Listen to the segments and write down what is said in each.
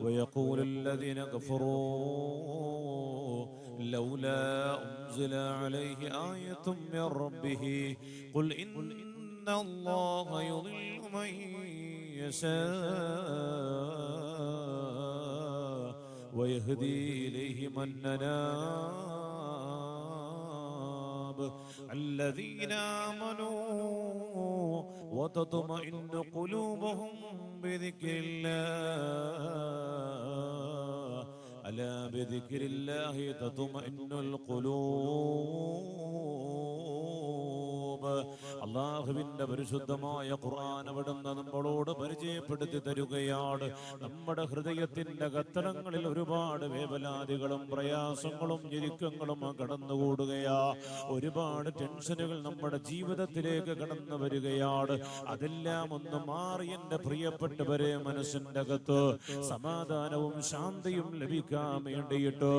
ويقول الذين كفروا لولا أنزل عليه آية من ربه قل إن الله يضل من يشاء ويهدي إليه من أناب الذين آمنوا وتطمئن قلوبهم بذكر الله. ألا بذكر الله تطمئن القلوب. അള്ളാഹുവിന്റെ പരിശുദ്ധമായ ഖുർആൻ അവിടുന്ന് നമ്മളോട് പരിചയപ്പെടുത്തി തരുകയാണ്. നമ്മുടെ ഹൃദയത്തിന്റെ കത്തനങ്ങളിൽ ഒരുപാട് വേവലാതികളും പ്രയാസങ്ങളും ഞെരുക്കങ്ങളും കടന്നുകൂടുകയാ. ഒരുപാട് ടെൻഷനുകൾ നമ്മുടെ ജീവിതത്തിലേക്ക് കടന്നു വരികയാണ്. അതെല്ലാം ഒന്ന് മാറി എന്റെ പ്രിയപ്പെട്ടവരെ മനസ്സിന്റെ അകത്ത് സമാധാനവും ശാന്തിയും ലഭിക്കാൻ വേണ്ടിയിട്ട്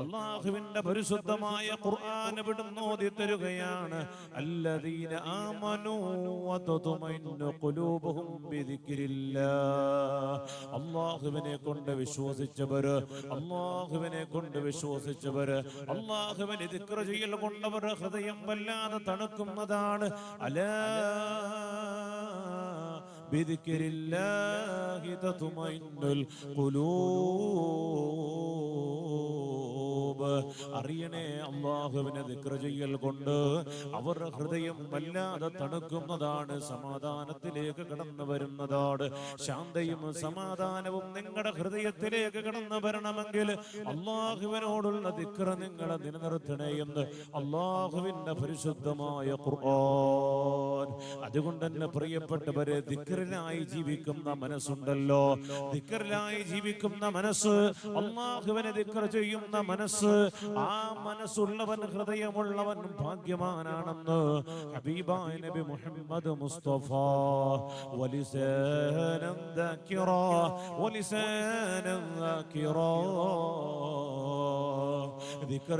അള്ളാഹുവിന്റെ പരിശുദ്ധമായ ഖുർആൻ ഇവിടുന്ന് ഓതി തരുകയാണ് അല്ലദീന ആമനൂ വതത്മഇന്നു ഖുലൂബുഹും ബിദിക്രില്ലാഹ് അള്ളാഹുവിനെ കൊണ്ട് വിശ്വസിച്ചവര് അള്ളാഹുവിനെ കൊണ്ട് വിശ്വസിച്ചവര് അള്ളാഹുവിനെ ദിക്ർ ചെയ്യൽ കൊണ്ടവർ ഹൃദയം വല്ലാതെ തണുക്കുന്നതാണ് അലാ بذكر الله تطمئن القلوب അറിയണേ. അള്ളാഹുവിനെ ദിക്ർ ചെയ്യൽ കൊണ്ട് അവരുടെ ഹൃദയം വല്ലാതെ തണുക്കുന്നതാണ് സമാധാനത്തിലേക്ക് കടന്നു വരുന്നതാണ്. ശാന്തയും സമാധാനവും നിങ്ങളുടെ ഹൃദയത്തിലേക്ക് കടന്നു വരണമെങ്കിൽ അള്ളാഹുവിനോടുള്ള ദിക്ര നിങ്ങളെ നിലനിർത്തണേ എന്ന് അള്ളാഹുവിന്റെ പരിശുദ്ധമായ ഖുർആൻ. അതുകൊണ്ട് തന്നെ പ്രിയപ്പെട്ടവരെ ദിക്റിനായി ജീവിക്കുന്ന മനസ്സുണ്ടല്ലോ. ദിക്കറിലായി ജീവിക്കുന്ന മനസ്സ് അള്ളാഹുവിനെ ദിക്കർ ചെയ്യുന്ന മനസ്സ് ആ മനസ്സുള്ളവൻ ഹൃദയമുള്ളവൻ ഭാഗ്യവാനാണെന്ന് ഹബീബായ നബി മുഹമ്മദ് മുസ്തഫ വലിസാനം ذاكرا ولسانا ذاكرا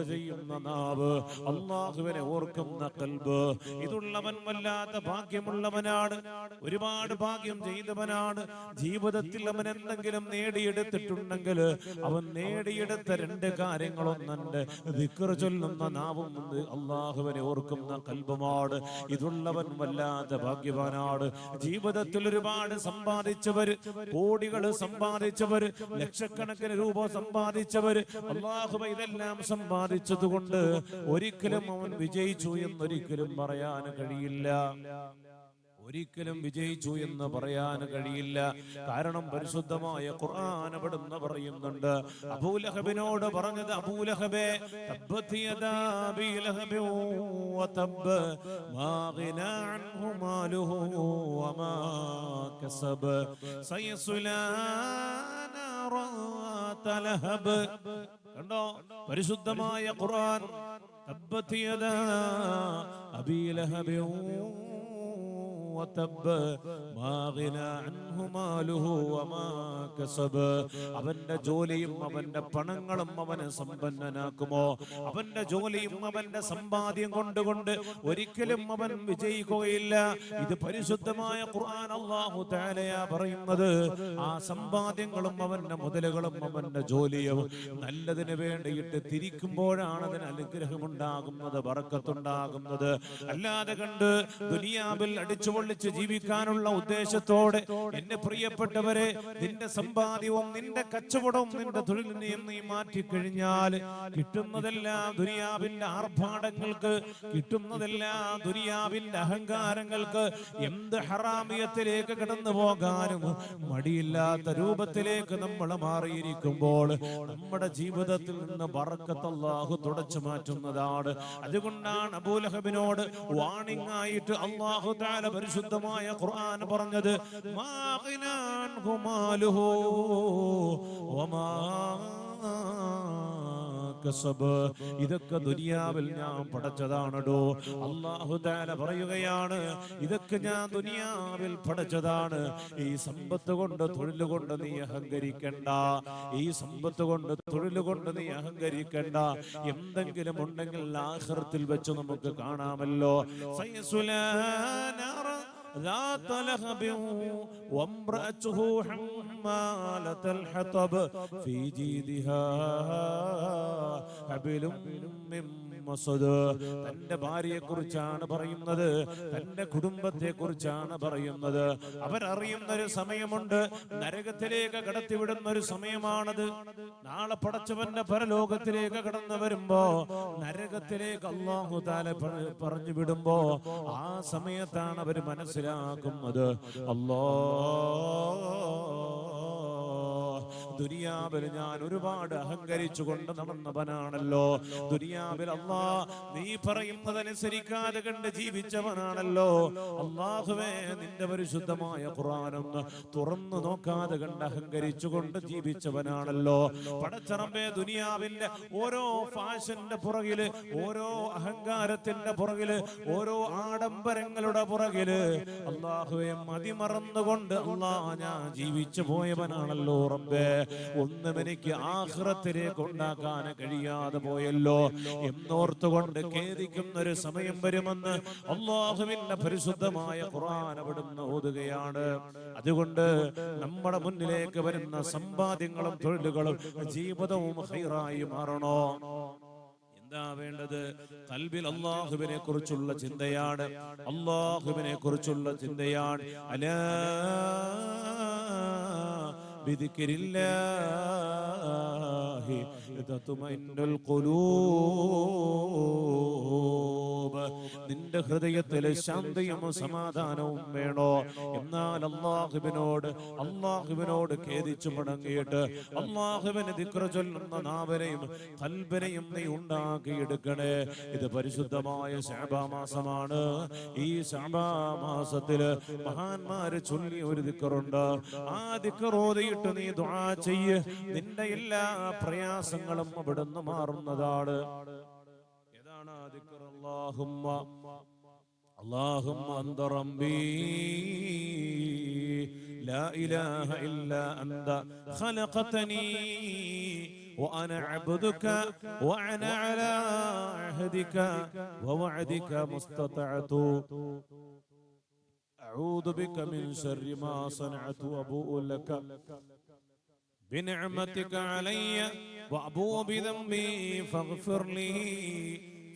ചെയ്യുന്ന നാവ് അള്ളാഹുവിനെ ഓർക്കുന്ന കൽബ്. ഇതുള്ളവൻ വല്ലാത്ത ഭാഗ്യമുള്ളവനാണ്. ഒരുപാട് ഭാഗ്യം ചെയ്തവനാണ്. ജീവിതത്തിൽ അവൻ എന്തെങ്കിലും നേടിയെടുത്തിട്ടുണ്ടെങ്കിൽ അവൻ നേടിയെടുത്ത രണ്ട് കാര്യങ്ങളൊന്നുണ്ട്. ദിക്കർ ചൊല്ലുന്ന നാവും അള്ളാഹുവിനെ ഓർക്കുന്ന കൽബുമാണ്. ഇതുള്ളവൻ വല്ലാത്ത ഭാഗ്യവാനാണ്. ജീവിതത്തിൽ ഒരുപാട് സമ്പാദിച്ചവര് കോടികൾ സമ്പാദിച്ചവര് ലക്ഷക്കണക്കിന് രൂപ സമ്പാദിച്ചവര്. അള്ളാഹുബ ഇതെല്ലാം സമ്പാദിച്ചത് കൊണ്ട് ഒരിക്കലും അവൻ വിജയിച്ചു എന്നൊരിക്കലും പറയാൻ കഴിയില്ല. ഒരിക്കലും വിജയിച്ചു എന്ന് പറയാൻ കഴിയില്ല. കാരണം പരിശുദ്ധമായ ഖുർആൻ അവിടുന്ന് പറയുന്നുണ്ട്. അബൂലഹബിനോട് പറഞ്ഞത് അബൂലഹബേ കണ്ടോ? പരിശുദ്ധമായ ഖുർആൻ തബ്ബത് യദാ അബീ ലഹബിൻ وتب ما غنى عنه ماله وما كسب അവന്റെ ജോലിയും അവന്റെ പണങ്ങളും അവനെ സമ്പന്നനാക്കുമോ അവന്റെ ജോലിയും അവന്റെ സമ്പാദ്യം കൊണ്ടുകൊണ്ട് ഒരിക്കലും അവൻ വിജയിക്കുകയില്ല ഇത് പരിശുദ്ധമായ ഖുർആൻ അല്ലാഹു തആലയാ പറയുന്നത് ആ സമ്പാദ്യങ്ങളും അവന്റെ മുതലുകളും അവന്റെ ജോലിയും നല്ലതിന് വേണ്ടിയിട്ട് തിരിക്കുമ്പോഴാണ് അതിന് അനുഗ്രഹമുണ്ടാകുന്നത് ബറക്കത്തുണ്ടാകുന്നത് അല്ലാതെ കണ്ട് ദുനിയാവിൽ അടിച്ചു പൊള്ളിച്ച് ജീവിക്കാനുള്ള ഉദ്ദേശത്തോടെ എന്റെ പ്രിയപ്പെട്ടവരെ നിന്റെ സമ്പാദ്യവും നിന്റെ കച്ചവടവും നിന്റെ തൊഴിലിനെയും നീ മാറ്റിക്കഴിഞ്ഞാൽ കിട്ടുന്നതെല്ലാം ദുരിയാവിന്റെ ആർഭാടങ്ങൾക്ക് കിട്ടുന്നതെല്ലാം ദുരിയാവിന്റെ അഹങ്കാരങ്ങൾക്ക് എന്ത് ഹറാമിയത്തിലേക്ക് കടന്നു പോകാനും മടിയില്ലാത്ത രൂപത്തിലേക്ക് നമ്മൾ മാറിയിരിക്കുമ്പോൾ നമ്മുടെ ജീവിതത്തിൽ നിന്ന് ബറക്കത്തല്ലാഹു തുടച്ചു മാറ്റുന്നതാണ്. അതുകൊണ്ടാണ് അബൂലഹബിനോട് വാണിംഗ് ആയിട്ട് അള്ളാഹു താല പരിശുദ്ധമായ ഖുർആൻ പറഞ്ഞത് മാ കസബ്. ഇതൊക്കെ ദുനിയാവിൽ ഞാൻ പഠിച്ചതാണടോ. അള്ളാഹു താല പറയുകയാണ് ഇതൊക്കെ ഞാൻ ദുനിയാവിൽ പഠിച്ചതാണ്. ഈ സമ്പത്ത് കൊണ്ട് തൊഴിൽ കൊണ്ട് നീ അഹങ്കരിക്കണ്ട. ഈ സമ്പത്ത് കൊണ്ട് തൊഴിൽ കൊണ്ട് നീ അഹങ്കരിക്കണ്ട. എന്തെങ്കിലും ഉണ്ടെങ്കിൽ ആഹൃത്തിൽ വെച്ച് നമുക്ക് കാണാമല്ലോ. സയസുലാ നാറ ذات لهب وامرأته حمالة الحطب في جيدها حبل من മസദ് തന്റെ ഭാര്യയെ കുറിച്ചാണ് പറയുന്നത് തന്റെ കുടുംബത്തെ കുറിച്ചാണ് പറയുന്നത് അവരറിയുന്ന ഒരു സമയമുണ്ട് നരകത്തിലേക്ക് കടത്തിവിടുന്ന ഒരു സമയമാണത് നാളെ പടച്ചവന്റെ പരലോകത്തിലേക്ക് കടന്നു വരുമ്പോ നരകത്തിലേക്ക് അള്ളാഹു താല പ- പറഞ്ഞു വിടുമ്പോ ആ സമയത്താണ് അവർ മനസ്സിലാക്കുന്നത് അല്ലോ ദുനിയാവിൽ ഞാൻ ഒരുപാട് അഹങ്കരിച്ചു കൊണ്ട് നടന്നവനാണല്ലോ. ദുനിയാവിൽ അള്ളാ നീ പറയുന്നതനുസരിക്കാതെ കണ്ട് ജീവിച്ചവനാണല്ലോ. അള്ളാഹുവേ നിന്റെ പരിശുദ്ധമായ ഖുറാനൊന്ന് തുറന്നു നോക്കാതെ കണ്ട് അഹങ്കരിച്ചു കൊണ്ട് ജീവിച്ചവനാണല്ലോ. പടച്ചറമ്പേ ദുനിയാവിന്റെ ഓരോ ഫാഷന്റെ പുറകിൽ ഓരോ അഹങ്കാരത്തിന്റെ പുറകിൽ ഓരോ ആഡംബരങ്ങളുടെ പുറകിൽ അള്ളാഹുവെ മതിമറന്നുകൊണ്ട് അള്ളാ ഞാൻ ജീവിച്ചു പോയവനാണല്ലോ റബ്ബേ. ഒന്നും എനിക്ക് ആഹ്റത്തിലേക്ക് ഉണ്ടാക്കാൻ കഴിയാതെ പോയല്ലോ. എന്നോർത്തുകൊണ്ട് ഖേദിക്കുന്ന ഒരു സമയം വരുമെന്ന് അള്ളാഹുവിന്റെ പരിശുദ്ധമായ ഖുർആൻ അവിടുന്ന് ഓതുകയാണ്. അതുകൊണ്ട് നമ്മുടെ മുന്നിലേക്ക് വരുന്ന സമ്പാദ്യങ്ങളും തൊഴിലുകളും ജീവിതവും ഹൈറായി മാറണോ? എന്താ വേണ്ടത്? കൽബിൽ അള്ളാഹുവിനെ കുറിച്ചുള്ള ചിന്തയാണ്. അള്ളാഹുവിനെ കുറിച്ചുള്ള ചിന്തയാണ്. അലാ ബിദിക്രില്ലാഹി تطمئن القلوب. നിന്റെ ഹൃദയത്തിൽ ശാന്തിയും സമാധാനവും വേണോ? എന്നാൽ അള്ളാഹുവിനോട് അള്ളാഹുവിനോട് ഖേദിച്ചു മടങ്ങിയിട്ട് അള്ളാഹുവിന് ദിക്ര ചൊല്ലുന്ന നാവനെയും കൽബനെയും നീ ഉണ്ടാക്കിയെടുക്കണേ. ഇത് പരിശുദ്ധമായ ശാബാമാസമാണ് ഈ ശാബാമാസത്തിൽ മഹാന്മാര് ചൊല്ലിയ ഒരു ദിക്കറുണ്ട് ആ ദിക്കറോതിയിട്ട് നീ ദുആ ചെയ്യ് നിന്റെ എല്ലാ പ്രയാസങ്ങളും അവിടുന്ന് മാറുന്നതാണ് ഏതാണ് ആ ദിക്ർ അല്ലാഹുമ്മ اللهم أنت ربي لا إله إلا أنت خلقتني وأنا عبدك وأنا على عهدك ووعدك ما استطعت أعوذ بك من شر ما صنعت وأبوء لك. بنعمتك علي وأبوء بذنبي فاغفر لي.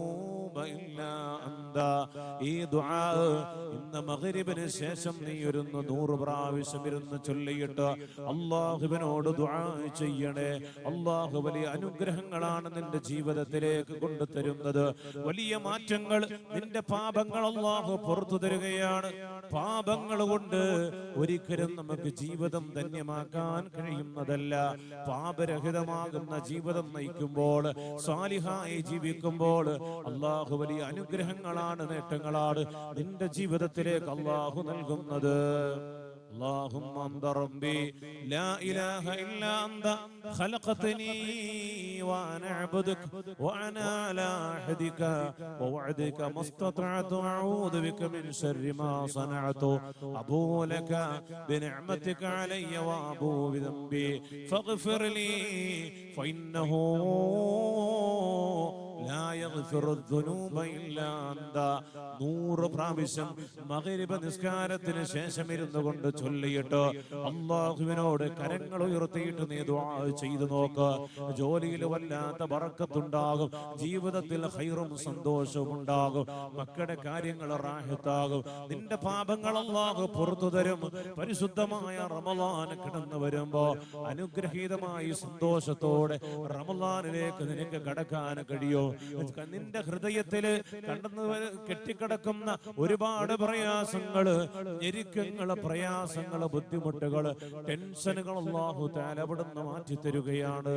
know إلا أنت ഈ ദുആ ഇന്ന് മഗ്രിബിന് ശേഷം നീ ഒരു നൂറ് പ്രാവശ്യം ഇരുന്ന് ചൊല്ലിയിട്ട് അള്ളാഹുവിനോട് ദുആ ചെയ്യണേ അള്ളാഹു വലിയ അനുഗ്രഹങ്ങളാണ് നിന്റെ ജീവിതത്തിലേക്ക് കൊണ്ടുതരുന്നത് വലിയ മാറ്റങ്ങൾ നിന്റെ പാപങ്ങൾ അള്ളാഹു പുറത്തു തരികയാണ് പാപങ്ങൾ കൊണ്ട് ഒരിക്കലും നമുക്ക് ജീവിതം ധന്യമാക്കാൻ കഴിയുന്നതല്ല പാപരഹിതമാകുന്ന ജീവിതം നയിക്കുമ്പോൾ സാലിഹായി ജീവിക്കുമ്പോൾ അള്ളാഹു വലിയ അനുഗ്രഹങ്ങളാണ് നേട്ടങ്ങളാണ് നിന്റെ ജീവിതത്തിലേക്ക് അള്ളാഹു നൽകുന്നത് اللهم انت ربي لا اله الا انت خلقتني وانا اعبدك وانا على عهدك ووعدك ما استطعت اعوذ بك من شر ما صنعت ابو لك بنعمتك علي وابو بذنبي فاغفر لي فانه നൂറ് പ്രാവശ്യം മകരിബ നിസ്കാരത്തിന് ശേഷം ഇരുന്നു കൊണ്ട് ചൊല്ലിയിട്ട് അള്ളാഹുവിനോട് കരങ്ങൾ ഉയർത്തിയിട്ട് നീ ചെയ്തു നോക്ക്. ജോലിയിൽ വല്ലാത്ത വറക്കത്തുണ്ടാകും ജീവിതത്തിൽ ഹൈറും സന്തോഷവും ഉണ്ടാകും മക്കളുടെ കാര്യങ്ങൾ റാഹത്താകും. നിന്റെ പാപങ്ങൾ അള്ളാഹു പുറത്തു തരും. പരിശുദ്ധമായ റമലാന് കിടന്നു വരുമ്പോ അനുഗ്രഹീതമായി സന്തോഷത്തോടെ റമലാനിലേക്ക് നിനക്ക് കടക്കാൻ കഴിയും. നിന്റെ ഹൃദയത്തിൽ കണ്ടെന്ന് കെട്ടിക്കിടക്കുന്ന ഒരുപാട് പ്രയാസങ്ങൾ ഞെരുക്കങ്ങൾ പ്രയാസങ്ങൾ ബുദ്ധിമുട്ടുകൾ ടെൻഷനുകൾ അള്ളാഹു താലവിടുന്ന് മാറ്റി തരുകയാണ്